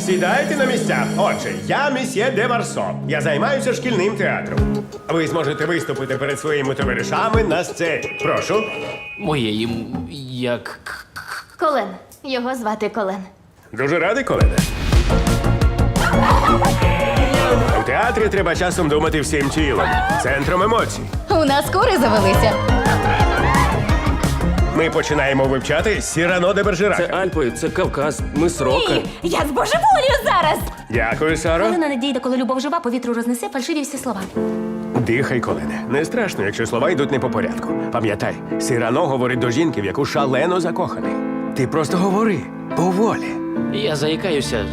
Сідайте на місця. Отже, я месьє де Варсо. Я займаюся шкільним театром. Ви зможете виступити перед своїми товаришами на сцені. Прошу. Моє їм як. Колен. Його звати Колен. Дуже радий, колене. У театрі треба часом думати всім тілом, центром емоцій. У нас кури завелися. Ми починаємо вивчати Сірано де Бержерака. Це Альпи, це Кавказ, ми срока. Я збожеволію зараз. Дякую, Саро. Хвилина надійде, коли любов жива, повітру рознесе фальшиві всі слова. Дихай, колене. Не страшно, якщо слова йдуть не по порядку. Пам'ятай, Сірано говорить до жінки, в яку шалено закоханий. Ти просто говори поволі. Я заїкаюся,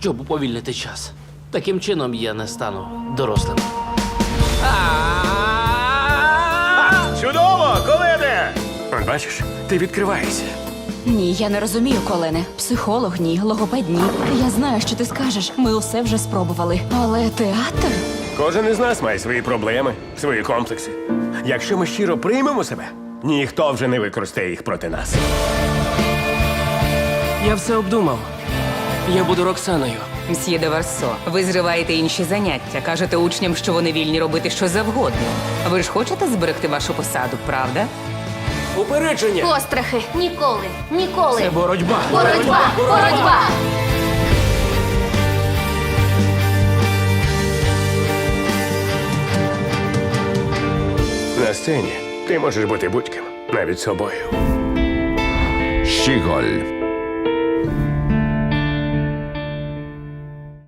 щоб уповільнити час. Таким чином я не стану дорослим. Чудово, колене! Бачиш, ти відкриваєшся. Ні, я не розумію, Колене. Психолог, ні, логопед, ні. Я знаю, що ти скажеш. Ми усе вже спробували. Але театр? Кожен із нас має свої проблеми, свої комплекси. Якщо ми щиро приймемо себе, ніхто вже не використає їх проти нас. Я все обдумав. Я буду Роксаною. Мсьє де Варсо, ви зриваєте інші заняття, кажете учням, що вони вільні робити що завгодно. Ви ж хочете зберегти вашу посаду, правда? Упередження! Пострахи. Ніколи. Ніколи. Це боротьба. Боротьба! Боротьба! На сцені ти можеш бути будь-ким, навіть собою. Щіголь.